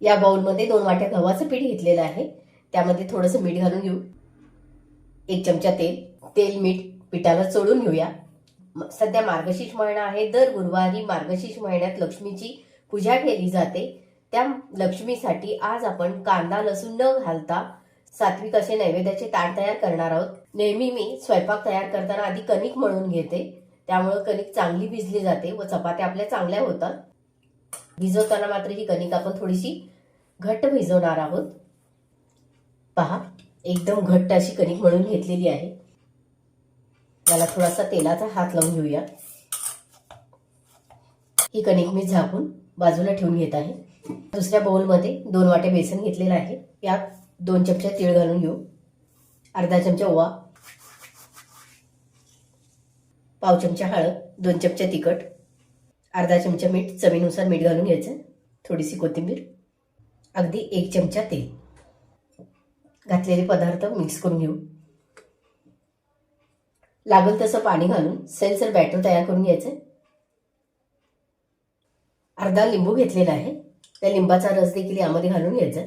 या बाउलमध्ये दोन वाट्या गव्हाचं पीठ घेतलेलं आहे. त्यामध्ये थोडंसं मीठ घालून घेऊ. एक चमचा तेल. तेल मीठ पिठाला चोळून घेऊया. सध्या मार्गशीर्ष महिना आहे. दर गुरुवारी मार्गशीर्ष महिन्यात लक्ष्मीची पूजा केली जाते. त्या लक्ष्मीसाठी आज आपण कांदा लसूण न घालता सात्विक असे नैवेद्याचे ताट तयार करणार आहोत. नेहमी मी स्वयंपाक तयार करताना आधी कणिक मळून घेते. त्यामुळे कणिक चांगली भिजली जाते व चपात्या आपल्या चांगल्या होतात. भिजवताना मात्र ही कणिक आपण थोडीशी घट्ट भिजवणार आहोत. पहा एकदम घट्ट अशी कणिक म्हणून घेतलेली आहे. याला थोडासा तेलाचा हात लावून घेऊया. ही कणिक मी झाकून बाजूला ठेवून घेत आहे. दुसऱ्या बाउलमध्ये दोन वाटे बेसन घेतलेलं आहे. यात दोन चमचे तीळ घालून घेऊ. अर्धा चमचा ओवा. पाव चमचा हळद. दोन चमचे तिखट. अर्धा चमचा मीठ. चवीनुसार मीठ घालून घ्यायचं. थोडीशी कोथिंबीर. अगदी एक चमचा तेल. घातलेले पदार्थ मिक्स करून घेऊ. लागल तसं पाणी घालून सैलसर बॅटर तयार करून घ्यायचं. अर्धा लिंबू घेतलेला आहे. त्या लिंबाचा रस देखील यामध्ये घालून घ्यायचा.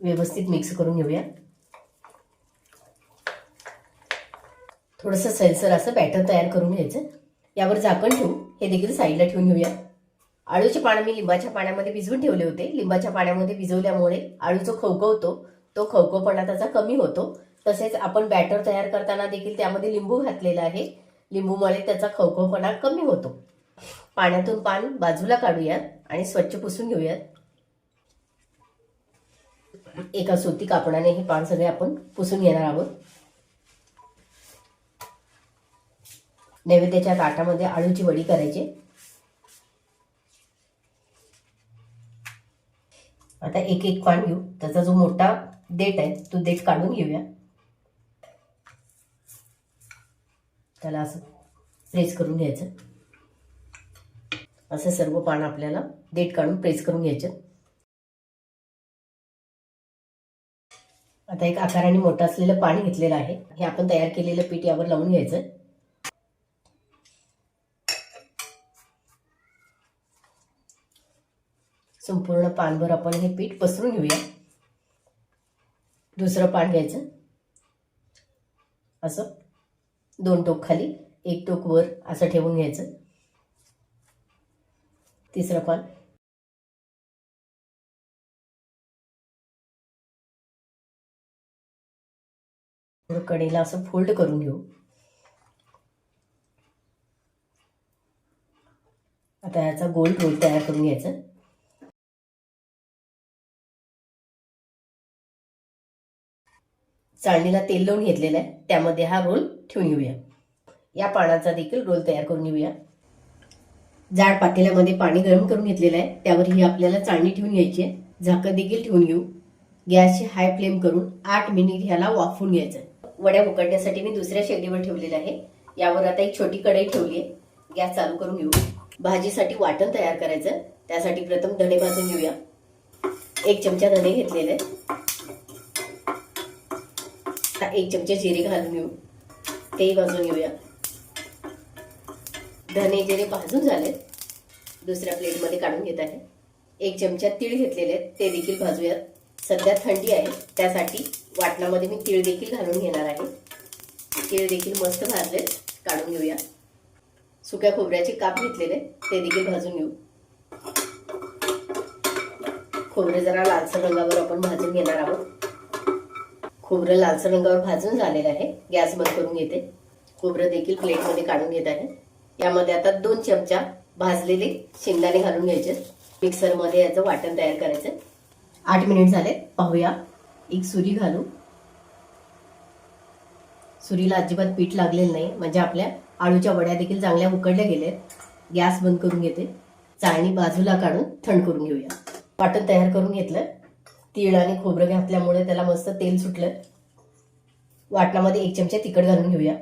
व्यवस्थित मिक्स करून घेऊया. थोडंसं सैलसर असं बॅटर तयार करून घ्यायचं. यावर झाकण ठेवू हे देखील साईडला ठेवून घेऊया. आळूचे पानं मी लिंबाच्या पाण्यामध्ये भिजवून ठेवले होते. लिंबाच्या पाण्यामध्ये भिजवल्यामुळे आळू जो खवखवतो तो खवखवपणा त्याचा कमी होतो. तसेच आपण बॅटर तयार करताना देखील त्यामध्ये लिंबू घातलेला आहे. लिंबूमुळे त्याचा खवखवपणा कमी होतो. पाण्यातून पान बाजूला काढूयात आणि स्वच्छ पुसून घेऊयात. एका सुती कापडाने हे पान सगळे आपण पुसून घेणार आहोत. नैवेद्याच्या ताटामध्ये आळूची वडी करायची. आता एक एक पान घेऊ. त्याचा जो मोठा देठ आहे तो देठ काढून घेऊया. त्याला असं प्रेस करून घ्यायचं. असं सर्व पान आपल्याला देठ काढून प्रेस करून घ्यायचं. आता एक आकाराने मोठं असलेलं पाणी घेतलेलं आहे. हे आपण तयार केलेलं पीठ यावर लावून घ्यायचं. संपूर्ण पानभर आपण हे पीठ पसरून घेऊया. दुसरं पान घ्यायचं. असं. दोन टोक खाली एक टोक वर असं ठेवून घ्यायचं. तिसरं पान. कडेला असं फोल्ड करून घेऊ. आता याचा गोल रोल तयार करून घ्यायचा. चाळणीला तेल लावून घेतलेलं आहे. त्यामध्ये हा रोल ठेवून घेऊया. या पानाचा देखील रोल तयार करून घेऊया. जाड पातेल्यामध्ये पाणी गरम करून घेतलेलं आहे. त्यावर ही आपल्याला चाळणी ठेवून घ्यायची आहे. झाकण देखील ठेवून घेऊ. गॅसची हाय फ्लेम करून आठ मिनिट ह्याला वाफवून घ्यायचं वड्या उकडण्यासाठी मी दुसऱ्या शेगडीवर ठेवलेलं आहे. यावर आता एक छोटी कढई ठेवली आहे. गॅस चालू करून घेऊ. भाजीसाठी वाटण तयार करायचं त्यासाठी प्रथम धणे भाजून घेऊया. एक चमचा धणे घेतलेले आहे आता एक चमचा जिरे घालून घेऊ तेही भाजून घेऊया धने जिरे भाजून झालेत दुसऱ्या प्लेटमध्ये काढून घेत आहे एक चमचा तीळ घेतलेले आहेत ते देखील भाजूयात सध्या थंडी आहे त्यासाठी वाटणामध्ये मी तीळ देखील घालून घेणार आहे तीळ देखील मस्त भाजले काढून घेऊया सुक्या खोबऱ्याचे काप घेतलेले ते देखील भाजून घेऊ खोबरे जरा लालसर रंगावर आपण भाजून घेणार आहोत खोबरं लालसर रंगावर भाजून झालेलं आहे. गॅस बंद करून घेते. खोबरं देखील प्लेटमध्ये काढून घेत आहे. यामध्ये आता दोन चमचा भाजलेले शेंगदाणे घालून घ्यायचे. मिक्सरमध्ये याचं वाटण तयार करायचं. आठ मिनिट झाले. पाहूया. एक सुरी घालू. सुरीला अजिबात पीठ लागलेलं नाही. म्हणजे आपल्या आळूच्या वड्या देखील चांगल्या उकडल्या गेल्या गॅस बंद करून घेते. चाळणी बाजूला काढून थंड करून घेऊया. वाटण तयार करून घेतलं. तीळ आणि खोबरं घातल्यामुळे त्याला मस्त तेल सुटलं वाटणामध्ये एक चमचा तिखट घालून घेऊया.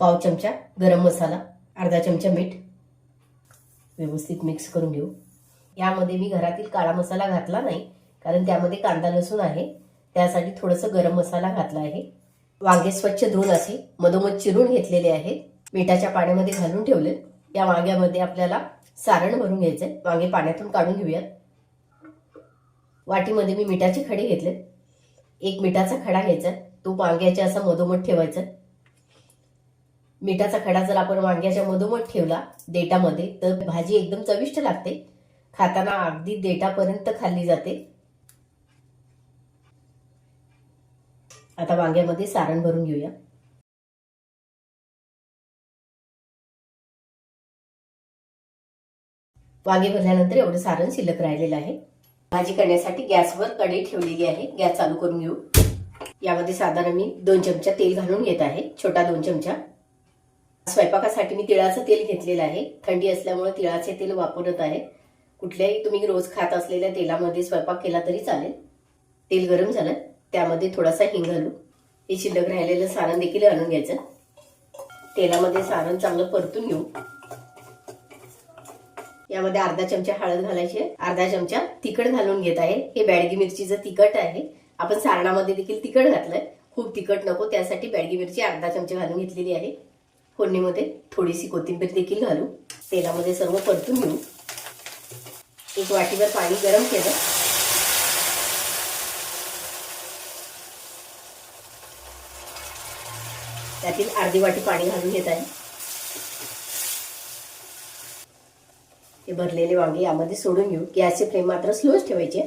पाव चमचा गरम मसाला अर्धा चमचा मीठ. व्यवस्थित मिक्स करून घेऊ. यामध्ये मी घरातील काळा मसाला घातला नाही कारण त्यामध्ये कांदा लसूण आहे. त्यासाठी थोडंसं गरम मसाला घातला आहे. वांगे स्वच्छ धुवून असे मधोमध चिरून घेतलेले आहेत. मिठाच्या पाण्यामध्ये घालून ठेवले या वांग्यामध्ये आपल्याला सारण भरून घ्यायचंय. वांगे पाण्यातून काढून घेऊयात. वाटीमध्ये मी मिठाचे खडे घेतले. एक मिठाचा खडा घ्यायचा. तो वांग्याच्या असा मधोमध ठेवायचा. मिठाचा खडा जर आपण वांग्याच्या मधोमध ठेवला देटामध्ये तर भाजी एकदम चविष्ट लागते. खाताना अगदी देटापर्यंत खाल्ली जाते. आता वांग्यामध्ये सारण भरून घेऊया. वांगे भरल्यानंतर एवढं सारण शिल्लक राहिलेलं आहे. भाजी करण्यासाठी गॅसवर कढई ठेवलेली आहे. गॅस चालू करून घेऊ. यामध्ये साधारण मी दोन चमचा तेल घालून घेत आहे. छोटा दोन चमचा. स्वयंपाकासाठी मी तिळाचं तेल घेतलेलं आहे. थंडी असल्यामुळे तिळाचे तेल वापरत आहे. कुठल्याही तुम्ही रोज खात असलेल्या तेलामध्ये स्वयंपाक केला तरी चालेल. तेल गरम झालं त्यामध्ये थोडासा हिंग घालू. हे शिल्लक राहिलेलं सारण देखील घालून घ्यायचं. तेलामध्ये सारण चांगलं परतून घेऊ. यामध्ये अर्धा चमचा हळद घालायची अर्धा चमचा तिखट घालून घेत आहे. हे बॅडगी मिरचीचं तिखट आहे. आपण सारणामध्ये देखील तिखट घातलंय. खूप तिखट नको त्यासाठी बॅडगी मिरची अर्धा चमचा घालून घेतलेली आहे. फोडणीमध्ये थोडीशी कोथिंबीर देखील घालू. तेलामध्ये सर्व परतून घेऊ. एक वाटीभर पाणी गरम केलं. त्यातील अर्धी वाटी पाणी घालून घेत आहे. हे भरलेले वांगे यामध्ये सोडून घेऊ. गॅसचे फ्लेम मात्र स्लोच ठेवायचे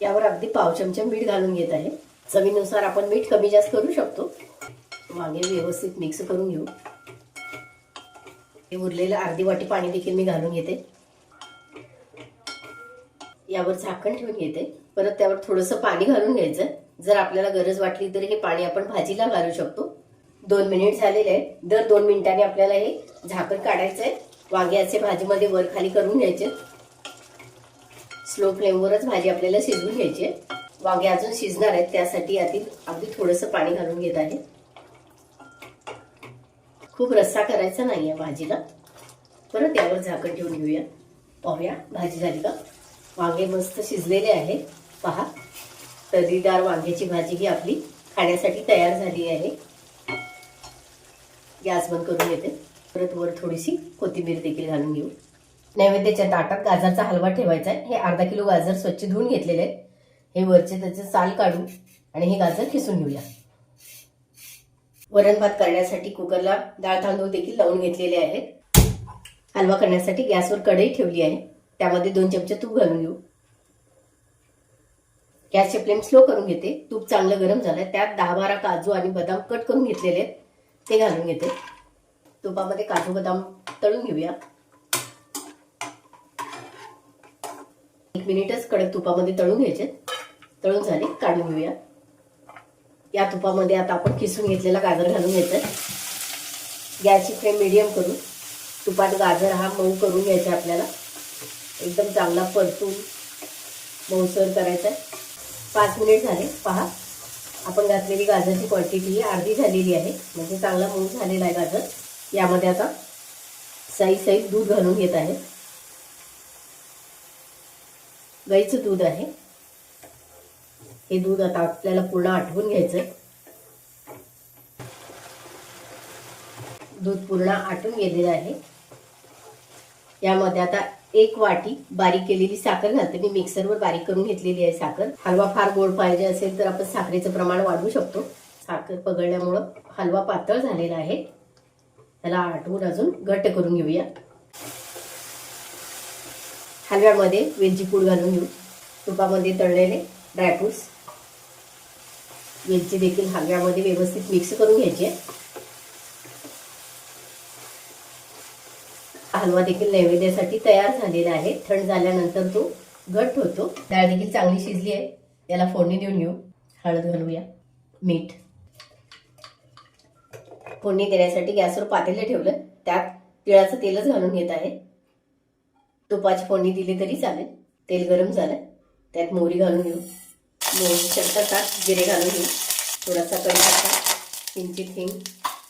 यावर अगदी पाव चमचा मीठ घालून घेत आहे. चवीनुसार आपण मीठ कमी जास्त करू शकतो. वांगे व्यवस्थित मिक्स करून घेऊ. हे उरलेलं अर्धी वाटी पाणी देखील मी घालून घेते. यावर झाकण ठेवून घेते. परत त्यावर थोडंसं पाणी घालून घ्यायचं. जर आपल्याला गरज वाटली तर हे पाणी आपण भाजीला घालू शकतो. दोन मिनिट झालेले आहे दर दोन मिनिटांनी आपल्याला हे झाकण काढायचं आहे. वांग्याचे भाजीमध्ये वर खाली करून घ्यायचे. स्लो फ्लेमवरच भाजी आपल्याला शिजवून घ्यायची आहे. वांगे अजून शिजणार आहेत त्यासाठी आधी अगदी थोडंसं पाणी घालून घेत आहे. खूप रस्सा करायचा नाही आहे भाजीला. परत यावर झाकण ठेवून घेऊया. पाहूया भाजी झाली का? वांगे मस्त शिजलेले आहे. पहा तर्रीदार वांग्याची भाजी ही आपली खाण्यासाठी तयार झाली आहे. गॅस बंद करून येते. परत वर थोडीशी कोथिंबीर देखील घालून घेऊ. नैवेद्याच्या ताटात गाजरचा हलवा ठेवायचा आहे. हे अर्धा किलो गाजर स्वच्छ धुवून घेतलेले आहे हे वरचे त्याचे साल काढू आणि हे गाजर खिसून घेऊया. वरण भात करण्यासाठी कुकरला डाळ तांदूळ देखील लावून घेतलेले आहेत. हलवा करण्यासाठी गॅसवर कढई ठेवली आहे. त्यामध्ये दोन चमचे तूप घालून घेऊ. गॅसचे फ्लेम स्लो करून घेते. तूप चांगलं गरम झालंय. त्यात दहा बारा काजू आणि बदाम कट करून घेतलेले आहेत. ते घालून घेते. तुपामध्ये काजू बदाम तळून घेऊया. एक मिनिटच कडक तुपामध्ये तळून घ्यायचे. तळून झाले काढून घेऊया. या तुपामध्ये आता आपण किसून घेतलेला गाजर घालून घ्यायचं गॅसची फ्लेम मिडियम करून तुपात गाजर हा मऊ करून घ्यायचा आपल्याला. एकदम चांगला परतून मऊसर करायचा आहे. पाच मिनिट झाले पहा. आपण घातलेली गाजरची क्वांटिटी ही अर्धी झालेली आहे. म्हणजे चांगला मऊ झालेला आहे गाजर. यामध्ये आता साई साई दूध घालून घेत आहे. गाईचं दूध आहे. हे दूध आता आपल्याला पूर्ण आठवून घ्यायचंय. दूध पूर्ण आटून गेलेलं आहे. यामध्ये आता एक वाटी बारीक केलेली साखर घालते. मी मिक्सरवर बारीक करून घेतलेली आहे साखर. हलवा फार गोड पाहिजे असेल तर आपण साखरेचं प्रमाण वाढवू शकतो. साखर पगळल्यामुळं हलवा पातळ झालेला आहे. त्याला आटवून अजून घट्ट करून घेऊया. हलव्यामध्ये वेलची पूड घालून घेऊ. तुपामध्ये तळलेले ड्रायफ्रूट्स वेलची देखील हलव्यामध्ये व्यवस्थित मिक्स करून घ्यायची हलवा देखील नैवेद्यासाठी तयार झालेला आहे. थंड झाल्यानंतर तो घट्ट होतो. डाळ देखील चांगली शिजली आहे. त्याला फोडणी देऊन घेऊ. हळद घालूया. मीठ. फोडणी देण्यासाठी गॅसवर पातेलं ठेवलं. त्यात तिळाचं तेलच घालून घेत आहे. तुपाची फोडणी दिली तरी चालेल. तेल गरम झालं. त्यात मोहरी घालून घेऊ. मोहरी चटकतात. जिरे घालून घेऊ. थोडासा कढीपत्ता किंचित हिंग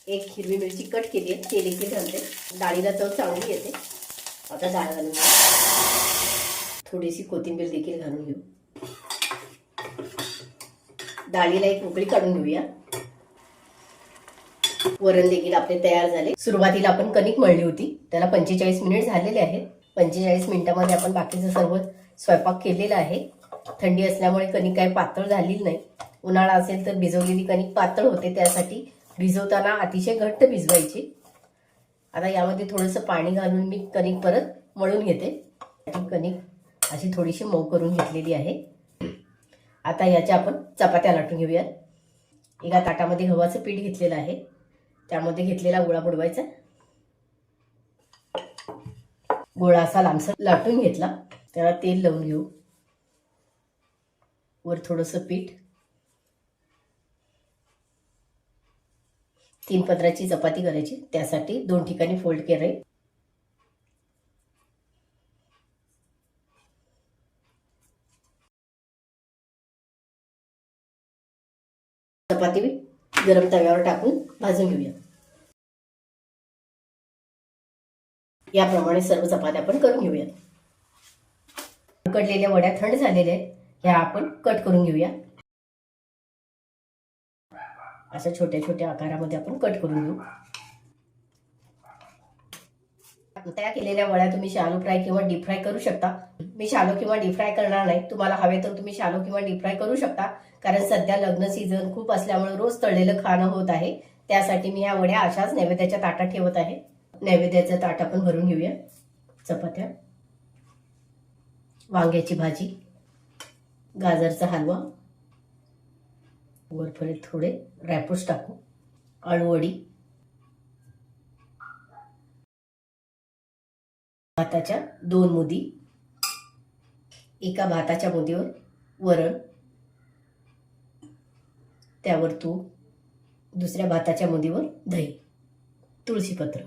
एक हिरवी मिरची कट केली आहे. ते देखील घालते. डाळीला चव चांगली येते. आता डाळ घालून घेऊ. थोडीशी कोथिंबीर देखील घालून घेऊ. डाळीला एक उकळी काढून घेऊया. वरण देखील आपले तयार झाले. सुरुवातीला आपण कणिक मळली होती. त्याला पंचेचाळीस मिनिट झालेले आहेत. पंचेचाळीस मिनिटामध्ये आपण बाकीचं सर्व स्वयंपाक केलेला आहे. थंडी असल्यामुळे कणिक काही पातळ झालेली नाही. उन्हाळा असेल तर भिजवलेली कणिक पातळ होते. त्यासाठी भिजवताना अतिशय घट्ट भिजवायची. आता यामध्ये थोडंसं पाणी घालून मी कणिक परत मळून घेते. कणिक अशी थोडीशी मऊ करून घेतलेली आहे. आता याच्या आपण चपात्या लाटून घेऊयात. एका ताटामध्ये गव्हाचं पीठ घेतलेलं आहे. त्यामध्ये घेतलेला गोळा बुडवायचा. गोळा असा लांबसर लाटून घेतला. त्याला तेल लावून घेऊ. वर थोडंसं पीठ. तीन पत्राची चपाती करायची. त्यासाठी दोन ठिकाणी फोल्ड केले चपाती गरम तव्यावर टाकून भाजून घेऊया. याप्रमाणे सर्व चपात्या आपण करून घेऊया उकडलेल्या वड्या थंड झालेल्या आहेत. ह्या आपण कट करून घेऊया. अशा छोट्या छोट्या आकारामध्ये आपण कट करून घेऊ. तयार केलेल्या वड्या तुम्ही शालो फ्राय किंवा डीप फ्राय करू शकता. मी शालो किंवा डीप फ्राय करणार नाही. तुम्हाला हवे तर तुम्ही शालो किंवा डीप फ्राय करू शकता. कारण सध्या लग्न सीझन खूप असल्यामुळे रोज तळलेलं खाणं होत आहे. त्यासाठी मी ह्या वड्या अशाच नैवेद्याच्या ताटात ठेवत आहे. नैवेद्याचं ताट आपण भरून घेऊया. चपात्या. वांग्याची भाजी. गाजरचा हलवा. वरफळे थोडे. ड्रायफ्रुट्स टाकू. अळूवडी भाताच्या दोन मुदी एका भाताच्या मुदीवर वरण त्यावर तूप दुसऱ्या भाताच्या मुदीवर दही तुळशीपत्र.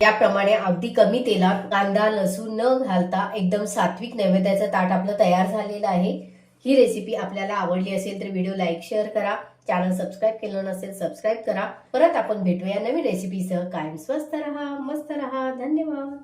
याप्रमाणे अगदी कमी तेलात कांदा लसूण न घालता एकदम सात्विक नैवेद्याचं ताट आपलं तयार झालेलं आहे. ही रेसिपी आपल्याला आवडली असेल तर व्हिडिओ लाईक शेअर करा. चॅनल सबस्क्राईब केलं नसेल सबस्क्राईब करा. परत आपण भेटूया नवीन रेसिपीसह कायम स्वस्त रहा मस्त रहा. धन्यवाद.